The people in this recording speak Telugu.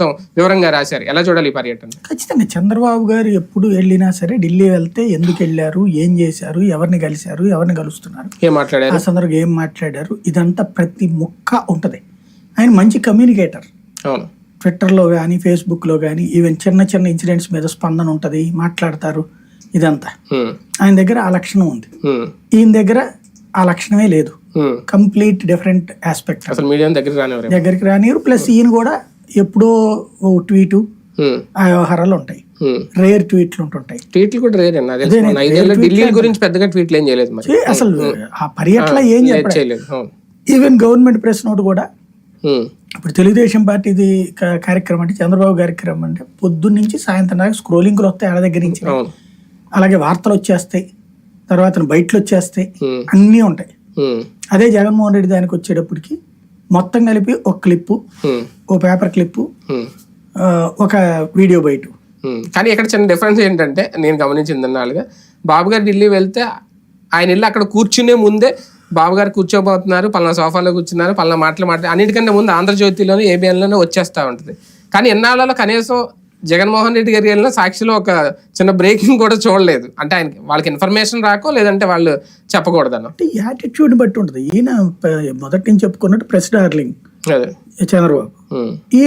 మొత్తం వివరంగా రాశారు. ఎలా చూడాలి ఈ పర్యటన? ఖచ్చితంగా చంద్రబాబు గారు ఎప్పుడు వెళ్ళినా సరే ఢిల్లీ వెళ్తే ఎందుకు వెళ్ళారు ఏం చేశారు ఎవరిని కలిశారు ఎవరిని కలుస్తున్నారు? ఏం మాట్లాడారు? ఆ సందర్భంగా ఏం మాట్లాడారు? ఇదంతా ప్రతి ముక్క ఉంటది. ఆయన మంచి కమ్యూనికేటర్. అవును. ట్విట్టర్లో కానీ ఫేస్బుక్లో కానీ ఈవెన్ చిన్న చిన్న ఇన్సిడెంట్స్ మీద స్పందన ఉంటుంది మాట్లాడతారు ఇదంతా. ఆయన దగ్గర ఆ లక్షణం ఉంది. ఈయన దగ్గర ఆ లక్షణమే లేదు. Complete different aspect. అసలు మీడియా దగ్గర రానివ్వరు దగ్గరికి రానియరు ప్లస్ ఈయన కూడా ఎప్పుడో ఓ ట్వీటు ఆ వ్యవహారాలు ఉంటాయి. రేర్ ట్వీట్లు ఉంటుంటాయి. ట్వీట్లు కూడా రేరే ఢిల్లీ గురించి పెద్దగా ట్వీట్లు ఏం చేయలేదు మరి. అసలు ఆ పర్యటన ఏం చేయలేదు. ఈవెన్ గవర్నమెంట్ ప్రెస్ నోట్ కూడా ఇప్పుడు తెలుగుదేశం పార్టీది కార్యక్రమం అంటే చంద్రబాబు కార్యక్రమం అంటే పొద్దున్న నుంచి సాయంత్రం దాకా స్క్రోలింగ్లు వస్తాయి ఆడ దగ్గర నుంచి. అలాగే వార్తలు వచ్చేస్తాయి తర్వాత బయటలు వచ్చేస్తాయి అన్నీ ఉంటాయి. అదే జగన్మోహన్ రెడ్డి దానికి వచ్చేటప్పటికి మొత్తం కలిపి ఒక క్లిప్పు ఓ పేపర్ క్లిప్పు ఒక వీడియో బయట. కానీ ఇక్కడ చిన్న డిఫరెన్స్ ఏంటంటే నేను గమనించింది నాలుగా బాబు గారు ఢిల్లీ వెళ్తే ఆయన వెళ్ళి అక్కడ కూర్చునే ముందే బాబు గారు కూర్చోబోతున్నారు పలానా సోఫాలో కూర్చున్నారు పలానా మాటలు మాట్లాడి అన్నిటికంటే ముందు ఆంధ్రజ్యోతిలోనే ఏబిఎన్లోనే వచ్చేస్తూ ఉంటుంది. కానీ ఎన్నాళ్ళలో కనీసం జగన్మోహన్ రెడ్డి గారికి వెళ్ళిన సాక్షిలో ఒక చిన్న బ్రేకింగ్ కూడా చూడలేదు. అంటే ఆయనకి వాళ్ళకి ఇన్ఫర్మేషన్ రాకో లేదంటే వాళ్ళు చెప్పకూడదన్న. అంటే యాటిట్యూడ్ బట్టి ఉంటుంది. ఈయన మొదటి నుంచి చెప్పుకున్నట్టు ప్రెస్ డార్లింగ్ అదే. చంద్రబాబు. ఈయన